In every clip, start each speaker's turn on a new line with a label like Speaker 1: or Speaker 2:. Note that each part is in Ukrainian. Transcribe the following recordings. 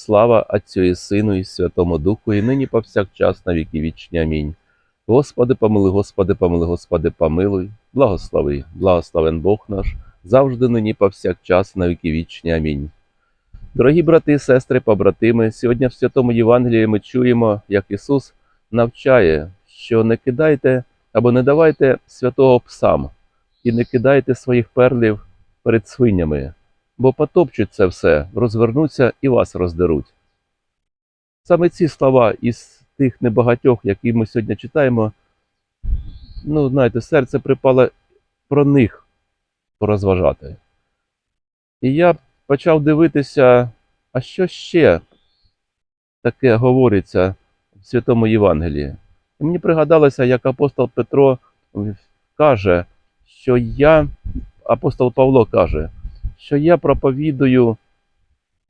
Speaker 1: Слава Отцю і Сину, і Святому Духу, і нині повсякчас на віки вічні. Амінь. Господи, помилуй, Господи, помилуй, Господи, помилуй, благослови, благословен Бог наш, завжди нині повсякчас на віки вічні. Амінь. Дорогі брати сестри, побратими, сьогодні в Святому Євангелії ми чуємо, як Ісус навчає, що не кидайте або не давайте святого псам і не кидайте своїх перлів перед свинями, бо потопчуть це все, розвернуться і вас роздеруть. Саме ці слова із тих небагатьох, які ми сьогодні читаємо, ну, знаєте, серце припало про них порозважати. І я почав дивитися, а що ще таке говориться в Святому Євангелії. І мені пригадалося, як апостол Петро каже, що я, апостол Павло каже, що я проповідую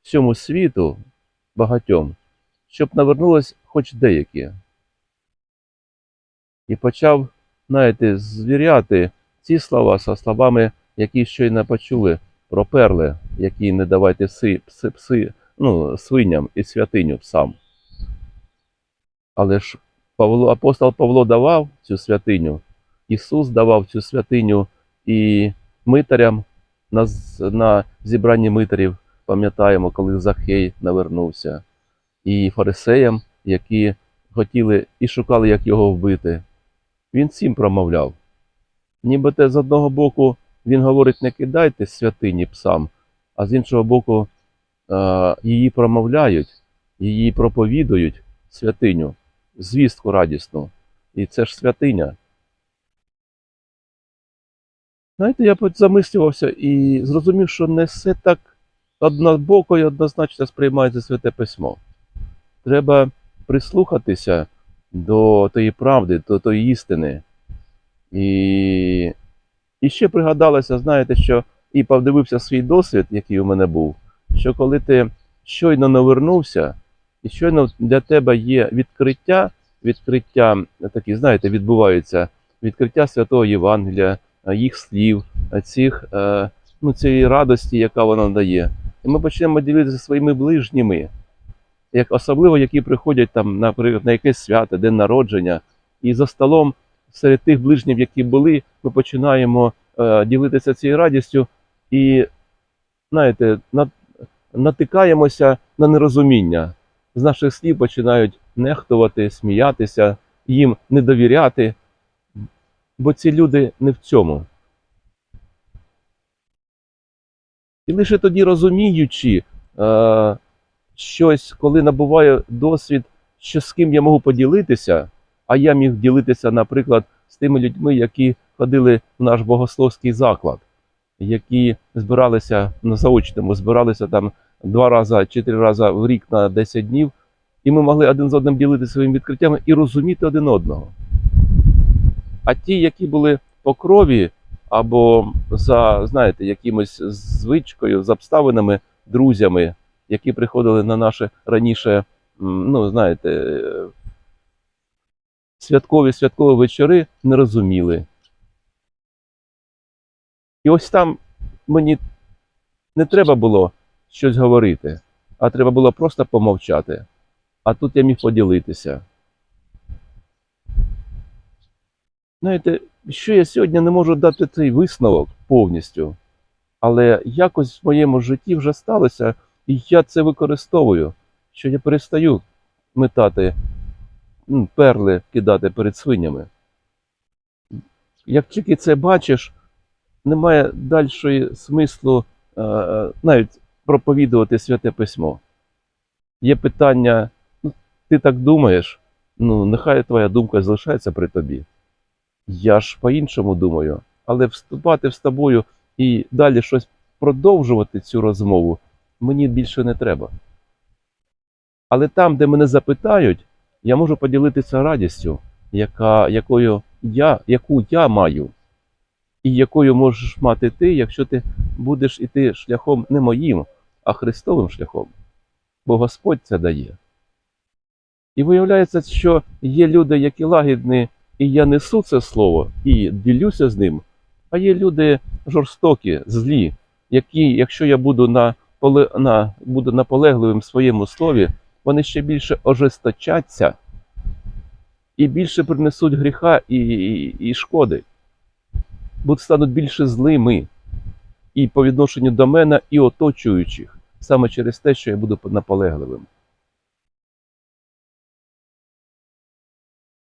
Speaker 1: всьому світу багатьом, щоб навернулось хоч деякі. І почав, знаєте, звіряти ці слова со словами, які щойно почули про перли, які не давайте пси, пси, пси, ну, свиням і святиню псам. Але ж Павло, апостол Павло давав цю святиню, Ісус давав цю святиню і митарям на, на зібранні митарів, пам'ятаємо, коли Захей навернувся, і фарисеям, які хотіли і шукали, як його вбити. Він всім промовляв. Нібито з одного боку він говорить, не кидайте святині псам, а з іншого боку, е, її промовляють, її проповідують святиню, звістку радісну. І це ж святиня. Знаєте, я замислювався і зрозумів, що не все так однобоко і однозначно сприймається святе письмо. Треба прислухатися до тої правди, до тої істини. І, і ще пригадалося, знаєте, що і подивився свій досвід, який у мене був, що коли ти щойно навернувся, і щойно для тебе є відкриття, відкриття такі, знаєте, відбуваються відкриття святого Євангелія, їх слів, е, цих, е, ну, цієї радості, яка вона дає. І ми почнемо ділитися своїми ближніми, як особливо, які приходять там, наприклад, на якесь свято, день народження, і за столом серед тих ближніх, які були, ми починаємо е, ділитися цією радістю і, знаєте, натикаємося на нерозуміння. З наших слів починають нехтувати, сміятися, їм не довіряти, бо ці люди не в цьому. І лише тоді розуміючи е, щось, коли набуваю досвід, що з ким я можу поділитися, а я міг ділитися, наприклад, з тими людьми, які ходили в наш богословський заклад, які збиралися на заочному, збиралися там два рази чи три рази в рік на 10 днів, і ми могли один з одним ділитися своїми відкриттями і розуміти один одного. А ті, які були по крові або за, знаєте, якимось звичкою, з обставинами, друзями, які приходили на наше раніше, ну, знаєте, святкові святкові вечори, не розуміли. І ось там мені не треба було щось говорити, а треба було просто помовчати. А тут я міг поділитися. Знаєте, що я сьогодні не можу дати цей висновок повністю, але якось в моєму житті вже сталося, і я це використовую, що я перестаю метати перли кидати перед свинями. Як тільки це бачиш, немає дальшої смислу е, навіть проповідувати святе письмо. Є питання, ну, ти так думаєш, ну нехай твоя думка залишається при тобі. Я ж по-іншому думаю, але вступати з тобою і далі щось продовжувати цю розмову мені більше не треба. Але там, де мене запитають, я можу поділитися радістю, яка, якою я, яку я маю, і якою можеш мати ти, якщо ти будеш іти шляхом не моїм, а Христовим шляхом. Бо Господь це дає. І виявляється, що є люди, які лагідні, і я несу це слово і ділюся з ним, а є люди жорстокі, злі, які, якщо я буду на, на, буду наполегливим в своєму слові, вони ще більше ожесточаться і більше принесуть гріха і, і, і шкоди, будуть стануть більше злими і по відношенню до мене, і оточуючих, саме через те, що я буду наполегливим.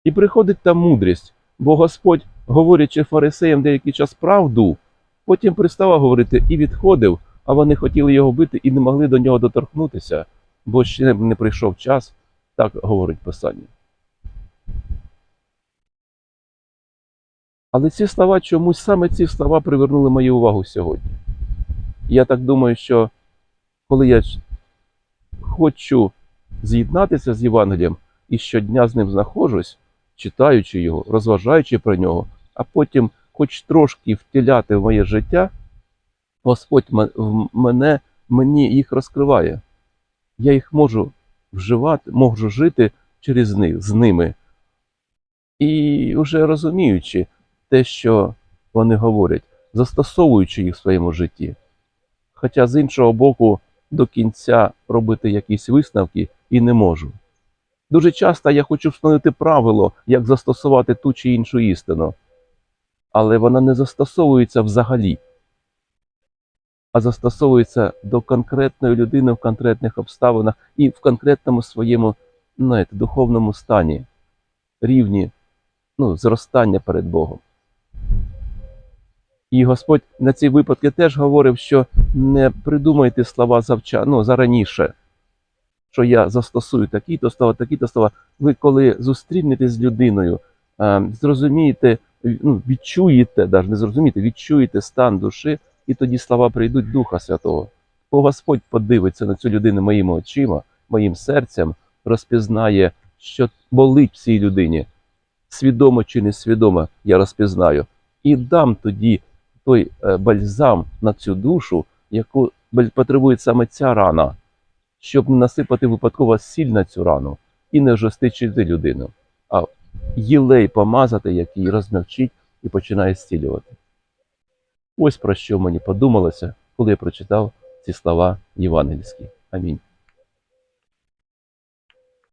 Speaker 1: І приходить та мудрість, бо Господь, говорячи фарисеям деякий час правду, потім приставав говорити і відходив, а вони хотіли його бити і не могли до нього доторкнутися, бо ще не прийшов час, так говорить Писання. Але ці слова чомусь саме ці слова привернули мою увагу сьогодні. Я так думаю, що коли я хочу з'єднатися з Євангелієм і щодня з ним знаходжусь, читаючи його, розважаючи про нього, а потім хоч трошки втіляти в моє життя, Господь мене, мені їх розкриває. Я їх можу вживати, можу жити через них, з ними. І вже розуміючи те, що вони говорять, застосовуючи їх в своєму житті. Хоча з іншого боку, до кінця робити якісь висновки і не можу. Дуже часто я хочу встановити правило, як застосувати ту чи іншу істину, але вона не застосовується взагалі, а застосовується до конкретної людини в конкретних обставинах і в конкретному своєму знаєте, духовному стані, рівні ну, зростання перед Богом. І Господь на ці випадки теж говорив, що не придумайте слова завча, ну, зараніше, що я застосую такі-то слова, такі-то слова. Ви коли зустрінетесь з людиною, е, зрозумієте, ну, відчуєте, навіть не зрозумієте, відчуєте стан душі, і тоді слова прийдуть Духа Святого. Бо Господь подивиться на цю людину моїми очима, моїм серцем, розпізнає, що болить цій людині. Свідомо чи несвідомо, я розпізнаю. І дам тоді той е, бальзам на цю душу, яку потребує саме ця рана, щоб не насипати випадково сіль на цю рану і не жестичити людину, а їлей помазати, який розмягчить і починає зцілювати. Ось про що мені подумалося, коли я прочитав ці слова євангельські. Амінь.